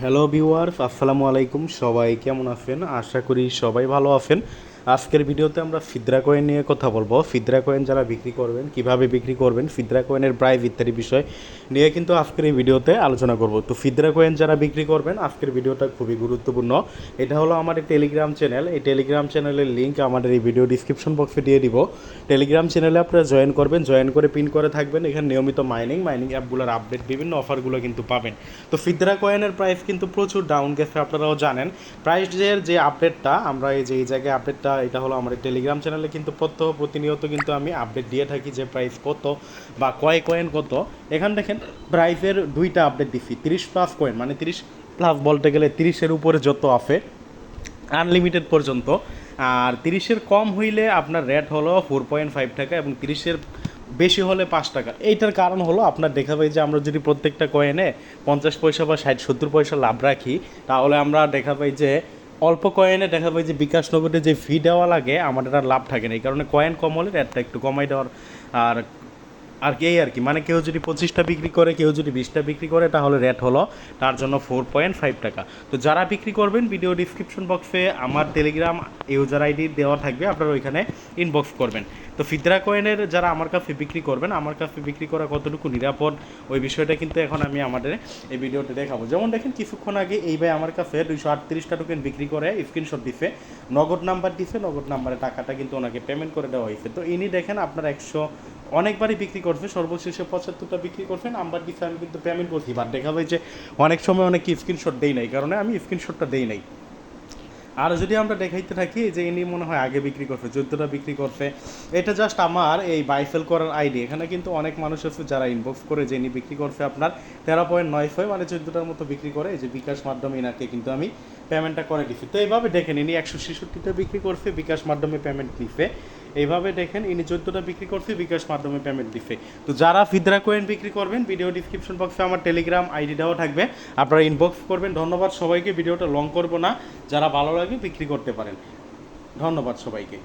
Hello viewers আসসালামু আলাইকুম। সবাই কেমন আছেন? আশা করি সবাই ভালো আছেন। আজকের ভিডিওতে আমরা ফিদ্রা কয়েন নিয়ে কথা বলব। ফিদ্রা কয়েন যারা বিক্রি করবেন, কীভাবে বিক্রি করবেন, ফিদ্রা কয়েনের প্রাইস ইত্যাদি বিষয় নিয়ে কিন্তু আজকের এই ভিডিওতে আলোচনা করব। তো ফিদ্রা কয়েন যারা বিক্রি করবেন, আজকের ভিডিওটা খুবই গুরুত্বপূর্ণ। এটা হলো আমার টেলিগ্রাম চ্যানেল এই টেলিগ্রাম চ্যানেলের লিঙ্ক আমাদের এই ভিডিও ডিসক্রিপশন বক্সে দিয়ে দিব। টেলিগ্রাম চ্যানেলে আপনারা জয়েন করবেন জয়েন করে পিন করে থাকবেন। এখানে নিয়মিত মাইনিং মাইনিং অ্যাপগুলোর আপডেট বিভিন্ন অফারগুলো কিন্তু পাবেন। তো ফিদ্রা কয়েনের প্রাইস কিন্তু প্রচুর ডাউন গেছে, আপনারাও জানেন। প্রাইসের যে আপডেটটা আমরা এই যে, এই জায়গায় আপডেটটা এটা হলো আমাদের টেলিগ্রাম চ্যানেলে কিন্তু প্রত্যহ প্রতিনিয়ত কিন্তু আমি আপডেট দিয়ে থাকি যে প্রাইস কত বা কয় কয়েন কত। এখান দেখেন প্রাইসের দুইটা আপডেট দিচ্ছি তিরিশ প্লাস কয়েন মানে তিরিশ প্লাস বলতে গেলে তিরিশের উপরে যত আছে আনলিমিটেড পর্যন্ত। আর তিরিশের কম হইলে আপনার রেট হলো ফোর পয়েন্ট ফাইভ টাকা এবং তিরিশের বেশি হলে পাঁচ টাকা। এইটার কারণ হলো আপনার দেখা পাই যে আমরা যদি প্রত্যেকটা কয়েনে পঞ্চাশ পয়সা বা ষাট, সত্তর পয়সা লাভ রাখি, তাহলে আমরা দেখা পাই যে অল্প কয়েনে দেখা যায় যে বিকাশ নগদে যে ফি দেওয়া লাগে আমাদের আর লাভ থাকে না। এই কারণে কয়েন কম হলে রেটটা একটু কমাই দেওয়ার আর আর কি, এই আর কি। মানে কেউ যদি পঁচিশটা বিক্রি করে, কেউ যদি বিশটা বিক্রি করে, তাহলে রেট হলো তার জন্য ফোর পয়েন্ট ফাইভ টাকা। তো যারা বিক্রি করবেন ভিডিও ডিসক্রিপশন বক্সে আমার টেলিগ্রাম ইউজার আইডি দেওয়া থাকবে, আপনারা ওইখানে ইনবক্স করবেন। তো ফিদরা কয়েনের যারা আমার কাছে বিক্রি করবেন, আমার কাছে বিক্রি করা কতটুকু নিরাপদ, ওই বিষয়টা কিন্তু এখন আমি আমাদের এই ভিডিওতে দেখাবো। যেমন দেখেন, কিছুক্ষণ আগে এই ভাই আমার কাছে দুইশো আটত্রিশটা টোকেন বিক্রি করে স্ক্রিনশট দিছে, নগদ নাম্বার দিছে, নগদ নাম্বারে টাকাটা কিন্তু ওনাকে পেমেন্ট করে দেওয়া হয়েছে। তো ইনি দেখেন আপনার একশো অনেকবারই বিক্রি করছে সর্বশেষে পঁচাত্তরটা বিক্রি করছে নাম্বার দিচ্ছে আমি কিন্তু পেমেন্ট করছি বাট দেখা যায় যে অনেক সময় অনেক স্ক্রিনশট দেই নাই, কারণে আমি স্ক্রিনশটটা দেই নাই। আর যদি আমরা দেখাইতে থাকি, যে ইনি মনে হয় আগে বিক্রি করছে চোদ্দোটা বিক্রি করছে এটা জাস্ট আমার এই বাইফেল করার আইডি এখানে কিন্তু অনেক মানুষ আছে যারা ইনবক্স করে যে ইনি বিক্রি করছে আপনার তেরো পয়েন্ট নয় ছয় মানে চোদ্দোটার মতো বিক্রি করে যে বিকাশ মাধ্যমে ইনাকে কিন্তু আমি পেমেন্টটা করে দিচ্ছি তো এইভাবে দেখেন, ইনি একশো ছেষট্টিটা বিক্রি করছে, বিকাশ মাধ্যমে পেমেন্ট দিচ্ছে এইভাবে দেখেন, ইনি চোদ্দোটা বিক্রি করছে, বিকাশ মাধ্যমে পেমেন্ট দিছে। তো যারা ফিদরা কয়েন বিক্রি করবেন ভিডিও ডিসক্রিপশন বক্সে আমার টেলিগ্রাম আইডিটাও থাকবে। আপনারা ইনবক্স করবেন। ধন্যবাদ সবাইকে ভিডিওটা লং করব না। যারা ভালো লাগে বিক্রি করতে পারেন। ধন্যবাদ সবাইকে।